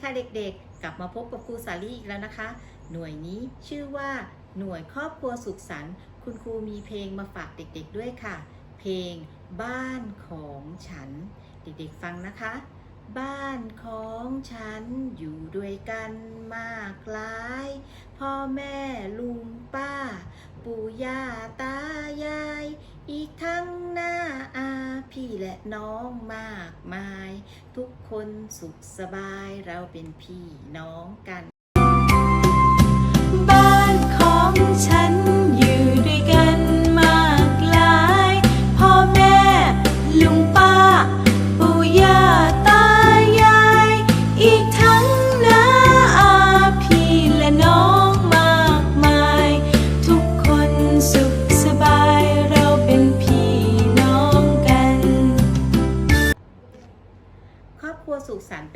ค่ะเด็กๆ กลับมาพบกับครูสาลีอีกแล้วนะคะ หน่วยนี้ชื่อว่าหน่วยครอบครัวสุขสันต์คุณครูมีเพลงมาฝากเด็กๆด้วยค่ะ เพลงบ้านของฉัน เด็กๆฟังนะคะ บ้านของฉันอยู่ด้วยกันมากหลาย พ่อแม่ลุงป้า ปู่ย่าตายาย อีกทั้ง พี่และน้องมากมาย ทุกคนสุขสบายเราเป็นพี่น้องกัน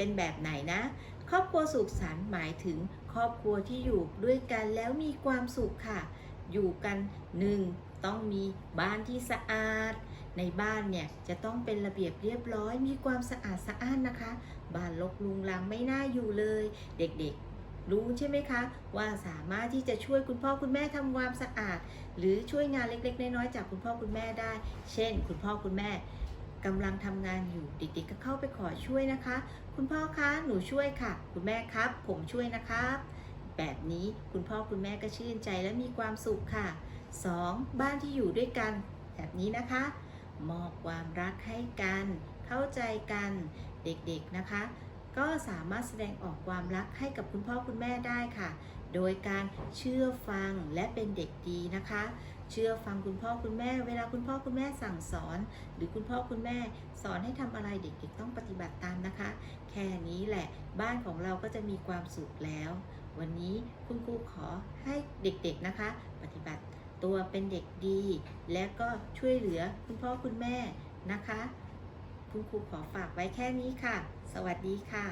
เป็นแบบไหนนะ ครอบครัวสุขสันต์หมายถึงครอบครัวที่อยู่ด้วยกันแล้วมีความสุขค่ะ อยู่กันหนึ่งต้องมีบ้านที่สะอาด ในบ้านเนี่ยจะต้องเป็นระเบียบเรียบร้อย มีความสะอาดสะอ้านนะคะ บ้านรกลุงลังไม่น่าอยู่เลย เด็กๆ รู้ใช่ไหมคะ ว่าสามารถที่จะช่วยคุณพ่อคุณแม่ทำความสะอาด หรือช่วยงานเล็กๆ น้อยๆจากคุณพ่อคุณแม่ได้ เช่น คุณพ่อคุณแม่ กำลังทำงานอยู่เด็กๆก็เข้าไปขอช่วยนะคะ คุณพ่อคะหนูช่วยค่ะ คุณแม่ครับ ผมช่วยนะครับ แบบนี้คุณพ่อคุณแม่ก็ชื่นใจและมีความสุขค่ะ 2. บ้านที่อยู่ด้วยกัน แบบนี้นะคะ มอบความรักให้กัน เข้าใจกันเด็กๆนะคะ ก็สามารถแสดงออกความรักให้กับคุณพ่อคุณแม่ได้ค่ะ โดยการเชื่อฟังและเป็นเด็กดีนะคะ เชื่อฟังคุณพ่อคุณแม่ เวลาคุณพ่อคุณแม่สั่งสอน หรือคุณพ่อคุณแม่สอนให้ทำอะไรเด็กๆ ต้องปฏิบัติตามนะคะ แค่นี้แหละบ้านของเราก็จะมีความสุขแล้ว วันนี้คุณครูขอให้เด็กๆนะคะ ปฏิบัติตัวเป็นเด็กดี และก็ช่วยเหลือคุณพ่อคุณแม่นะคะ คุณครูขอฝากไว้แค่นี้ค่ะ สวัสดีค่ะ